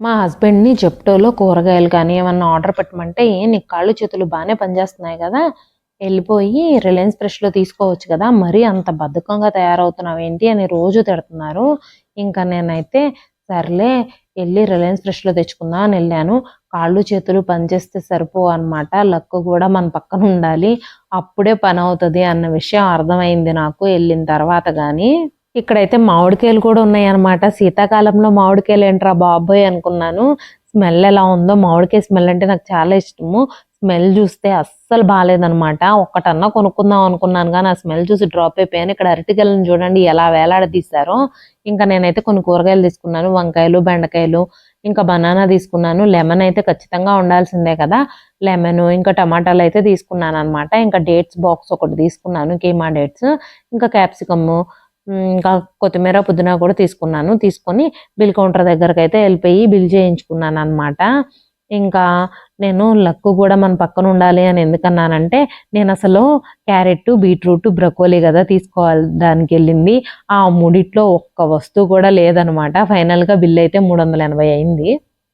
మా హస్బెండ్‌ని జెప్టోలో కూరగాయలు కానీ ఏమన్నా ఆర్డర్ పెట్టమంటే, నీ నీకు కాళ్ళు చేతులు బాగానే పనిచేస్తున్నాయి కదా వెళ్ళిపోయి రిలయన్స్ ఫ్రెష్‌లో తీసుకోవచ్చు కదా! మరీ అంత బద్ధకంగా తయారవుతున్నావేంటి?" అని రోజు తిడుతున్నారు. ఇంకా నేనైతే సర్లే వెళ్ళి రిలయన్స్ ఫ్రెష్‌లో తెచ్చుకుందాం అని వెళ్ళాను కాళ్ళు చేతులు పనిచేస్తే సరిపోవనమాట. లక్ కూడా మన పక్కన ఉండాలి. అప్పుడే పని అవుతుంది అన్న విషయం అర్థమైంది నాకు వెళ్ళిన తర్వాత కానీ ఇక్కడైతే మామిడికాయలు కూడా ఉన్నాయన్నమాట. శీతాకాలంలో మామిడికాయలు ఏంట్రా బాబోయ్! అనుకున్నాను. స్మెల్ ఎలా ఉందో మామిడికాయ స్మెల్ అంటే నాకు చాలా ఇష్టము. స్మెల్ చూస్తే అస్సలు బాగాలేదనమాట ఒక్కటన్నా కొనుక్కుందాం అనుకున్నాను కానీ ఆ స్మెల్ చూసి డ్రాప్ అయిపోయాను. ఇక్కడ అరటికాయలను చూడండి ఎలా వేలాడదీశారో. ఇంకా నేనైతే కొన్ని కూరగాయలు తీసుకున్నాను. వంకాయలు, బెండకాయలు, ఇంకా బనానా తీసుకున్నాను. లెమన్ అయితే ఖచ్చితంగా ఉండాల్సిందే కదా! లెమన్ ఇంకా టమాటాలు అయితే తీసుకున్నాను అనమాట ఇంకా డేట్స్ బాక్స్ ఒకటి తీసుకున్నాను. కీమా డేట్స్. ఇంకా క్యాప్సికమ్ ఇంకా కొత్తిమీర, పుదీనా కూడా తీసుకున్నాను. తీసుకొని బిల్ కౌంటర్ దగ్గరకైతే వెళ్ళిపోయి బిల్ చేయించుకున్నాను అనమాట ఇంకా నేను లక్ కూడా మన పక్కన ఉండాలి అని ఎందుకన్నానంటే, నేను అసలు క్యారెట్ బీట్రూట్ బ్రకోలీ గదా తీసుకోవడానికెళ్ళింది. ఆ మూడిట్లో ఒక్క వస్తువు కూడా లేదనమాట. ఫైనల్‌గా బిల్ అయితే 380 అయింది.